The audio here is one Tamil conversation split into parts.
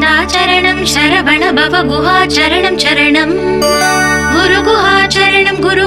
ஸ்கந்தாச்சரணம் சரவண பவ குஹாச்சரணம் சரணம் குரு குஹாச்சரணம் குரு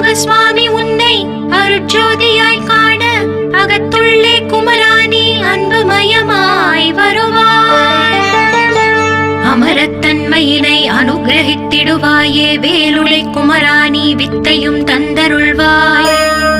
ஆறுமுக சுவாமி உன்னை அருட்ஜோதியாய் காண அகத்துள்ளே குமராணி அன்புமயமாய் வருவாய். அமரத்தன்மையினை அனுகிரகித்திடுவாயே வேலுடை குமராணி வித்தையும் தந்தருள்வாய்.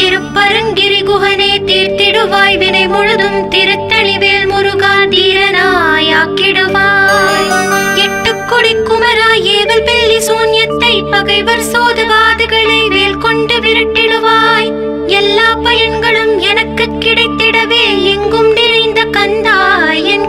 திருப்பரங்கிரி குகனே தீர்த்திடுவாய். வினை முழுதும் திருத்தளிவேல் முருகா தீரனாயாக்கிடுவாய். எட்டு கொடி குமரா ஏவல் பெல்லி சூன்யத்தை பகைவர் சோதுவாதுகளை வேல் கொண்டு விரட்டிடுவாய். எல்லா பயன்களும் எனக்கு கிடைத்திடவே எங்கும் நிறைந்த கந்தா என்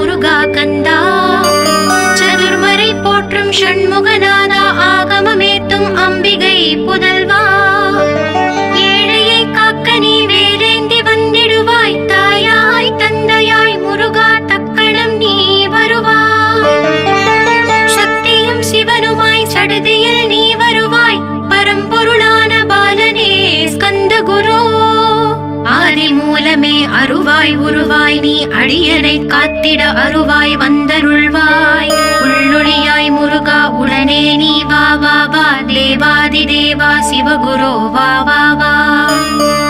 முருகா கந்தா. சதுர்மறை போற்றும் ஷண்முகநாதா ஆகமமேத்தும் அம்பிகை புத உருவாய் உருவாய் நீ அடியனை காத்திட அருவாய் வந்தருள்வாய். உள்ளொளியாய் முருகா உடனே நீ வா வா வா. தேவாதி தேவா சிவகுரு வா வா வா.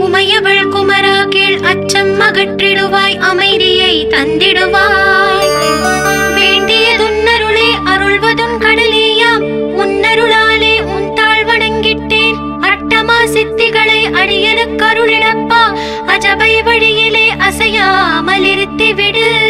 உமையவள் குமரா கீழ் அச்சம் அகற்றிடுவாய் அமைதியை தந்திடுவாய். வேண்டியதுன்னருளே அருள்வதும் கடலேயாம். உன்னருளாலே உன் தாழ் வணங்கிட்டேன் அட்டமா சித்திகளை அடியனுக்கு அருளிடப்பா அஜபை வழியிலே அசையாமல் இருத்தி விடு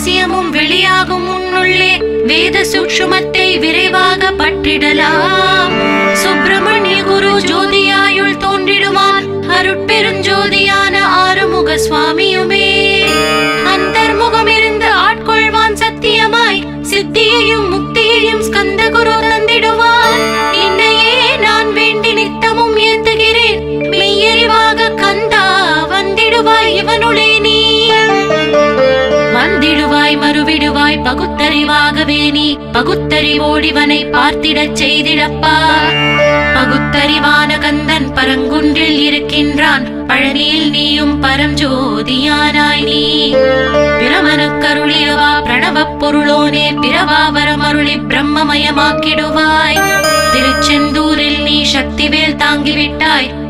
ரகசியமும் வெளியாகும் உன்னுள்ளே. வேத சூக்ஷுமத்தை விரைவாக பற்றிடலாம். சுப்பிரமணிய குரு ஜோதியாயுள் தோன்றிடுவான் அருட்பெருஞ்சோதியான ஆறுமுக சுவாமியுமே. அந்தர்முகம் இருந்து ஆட்கொள்வான் சத்தியமாய். சித்தியையும் முக்தியையும் ஸ்கந்த குரு தந்திடுவான் என்னையே நான் வேண்டி நித்தமும் ஏத்துகிறேன். மெய்யறிவாக கந்தா வந்திடுவாய் இவனுடைய மீளுவாய் மறுவிடுவாய் பகுத்தறிவாகவே நீ. பகுத்தறிவோடிவனை பார்த்திடச் செய்திடப்பா. பகுத்தறிவான கந்தன் பரங்குன்றில் இருக்கின்றான். பழனியில் நீயும் பரஞ்சோதியானாய் நீ. பிரமனுக்கருளியவா பிரணவப் பொருளோனே பிறவாவரம் அருளி பிரம்மமயமாக்கிடுவாய். திருச்செந்தூரில் நீ சக்திவேல் தாங்கிவிட்டாய்.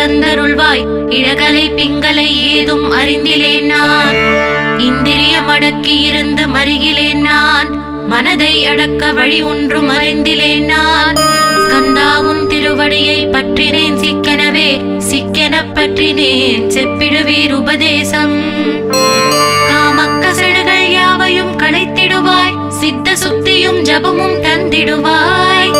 தந்தருள்வாய். இழகலை பிங்களை ஏதும் அறிந்திலேன் நான். இந்திரியம் அடக்கி இருந்து மருகிலேன் நான். மனதை அடக்க வழி ஒன்றும் அறிந்திலேன் நான். கந்தாவும் திருவடியை பற்றினேன் சிக்கெனவே சிக்கெனப் பற்றினேன் செப்பிடுவீர் உபதேசம். காமக்கசடுகள் யாவையும் களைத்திடுவாய் சித்த சுத்தியும் ஜபமும் தந்திடுவாய்.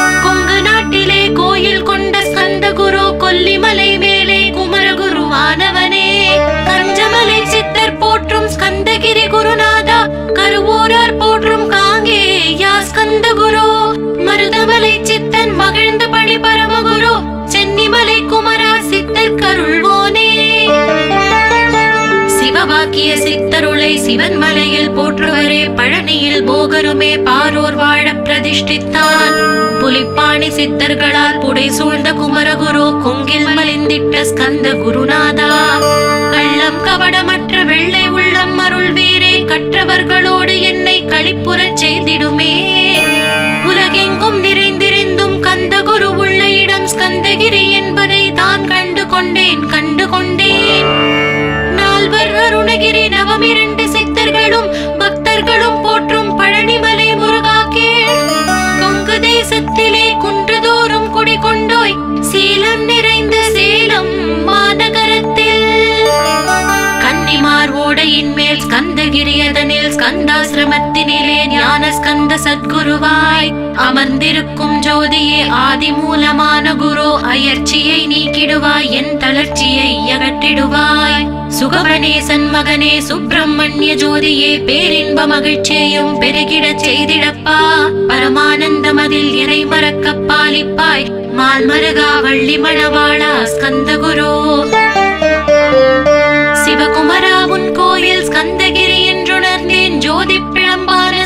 கோயில் கொண்ட ஸ்கந்த குரு கொல்லிமலை மேலே குமரகுருவானவனே கஞ்சமலை சித்தர் போற்றும் ஸ்கந்தகிரி குருநாதா கருவூரார் போற்றும் காங்கே யா ஸ்கந்த குரு. மருதமலை சித்தன் மகிழ்ந்த பணி பரமகுரு சென்னிமலை குமரா சித்தர் கருள்வோனே. சிவவாக்கிய சித்தருளை சிவன் மலையில் போற்றுவரே பழனியில் போகருமே பாரோர் வாழ பிரதிஷ்டித்தான். புலிப்பாணி சித்தர்களால் புடை சூழ்ந்த குமரகுரு கொங்கில் மலிந்திட்ட ஸ்கந்த குருநாதா. கள்ளம் கவடமற்ற வெள்ளை உள்ளம் அருள் வீரே கற்றவர்களோடு என்னை களிப்புறச் செய்திடுமே. உலகெங்கும் நிறைந்திருந்தும் கந்த குரு உள்ள இடம் ஸ்கந்தகிரி என்பதை தான் கண்டு கொண்டேன் கண்டு கொண்டேன். ஞானஸ்கந்த சத்குருவாய் அமர்ந்திருக்கும் ஜோதியே ஆதி மூலமான குரு அயர்ச்சியை நீக்கிடுவாய் என் தளர்ச்சியை அகற்றிடுவாய். சுகவனே சன்மகனே சுப்பிரமணிய ஜோதியே பேரின்ப மகிழ்ச்சியையும் பெருகிடச் செய்திடப்பா. பரமானந்தமதில் இறை மறக்க பாலிப்பாய். மால்மருகா வள்ளி மணவாளா ஸ்கந்த குரு. சிவகுமரா உன் கோயில் ஸ்கந்தகிரி என்றுணர்ந்தேன். ஜோதி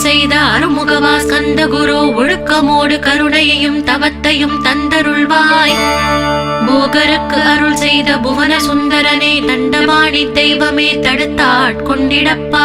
அருள் செய்த அருமுகவா ஸ்கந்த குரு ஒழுக்கமோடு கருணையையும் தவத்தையும் தந்தருள்வாய். போகருக்கு அருள் செய்த புவன சுந்தரனே தண்டபாணி தெய்வமே தடுத்தாட்கொண்டிடப்பா.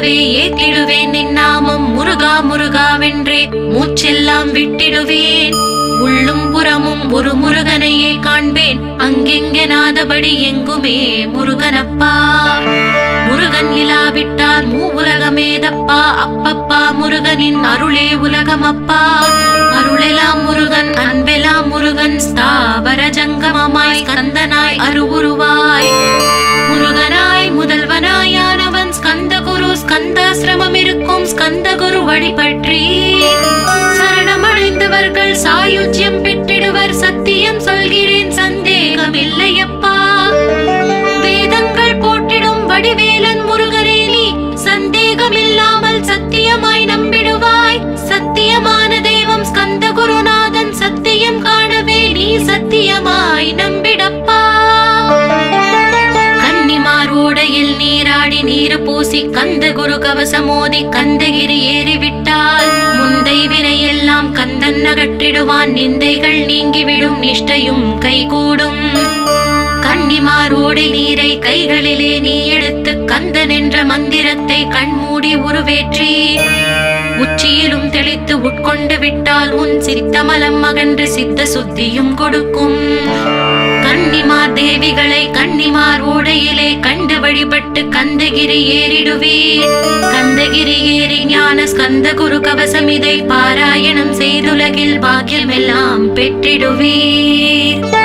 முருகவே ஏத்திடுவேன். என் நாமம் முருகா முருகா வென்றே மூச்செல்லாம் விட்டிடுவேன். உள்ளும் புறமும் ஒரு முருகனையே காண்பேன். அங்கெங்கனாதபடி எங்குமே முருகனப்பா. முருகன் இலாவிட்டால் மூ உலகமேதப்பா அப்பப்பா முருகனின் அருளே உலகமப்பா. அருளெலாம் முருகன் அன்பெலாம் முருகன் ஸ்தாவர ஜங்கமமாய் கந்தனாய் அருவுருவாய். முருகனாய் முதல்வனாயானவன் ஸ்கந்த குரு ஸ்கந்தாசிரமம் இருக்கும் ஸ்கந்த குரு வழிபற்றி சரணமடைந்தவர்கள் சாயுஜ்யம் பெற்றிடுவர். சத்தியம் சொல்கிறேன் சந்தேகம் இல்லையப்பா வேதங்கள் போட்டிடும் வடிவேலன் முருகரே நீ. சந்தேகம் இல்லாமல் சத்தியமாய் நம்பிடுவாய். சத்தியமான தெய்வம் ஸ்கந்த குருநாதன் சத்தியம் காணவே நீ சத்தியமாய் நம்பி நீர் பூசி கந்த குரு கவசமோதி கந்தகிரி ஏறிவிட்டால் முந்தை வினையெல்லாம் கந்தன் அகற்றிடுவான். நிந்தைகள் நீங்கிவிடும் நிஷ்டையும் கைகூடும். கன்னிமார் நீரை கைகளிலே நீ எடுத்து கந்தன் என்ற மந்திரத்தை கண்மூடி உருவேற்றி உச்சியிலும் தெளித்து உட்கொண்டு விட்டால் உன் சித்தமலம் அகன்று சித்த சுத்தியும் கொடுக்கும். கன்னிமார் தேவிகளை கன்னிமார் ஓடையிலே கண்டு வழிபட்டு கந்தகிரி ஏறிடுவீர். கந்தகிரி ஏறி ஞான ஸ்கந்த குரு கவசம் இதை பாராயணம் செய்துலகில் பாக்கியமெல்லாம் பெற்றிடுவீர்.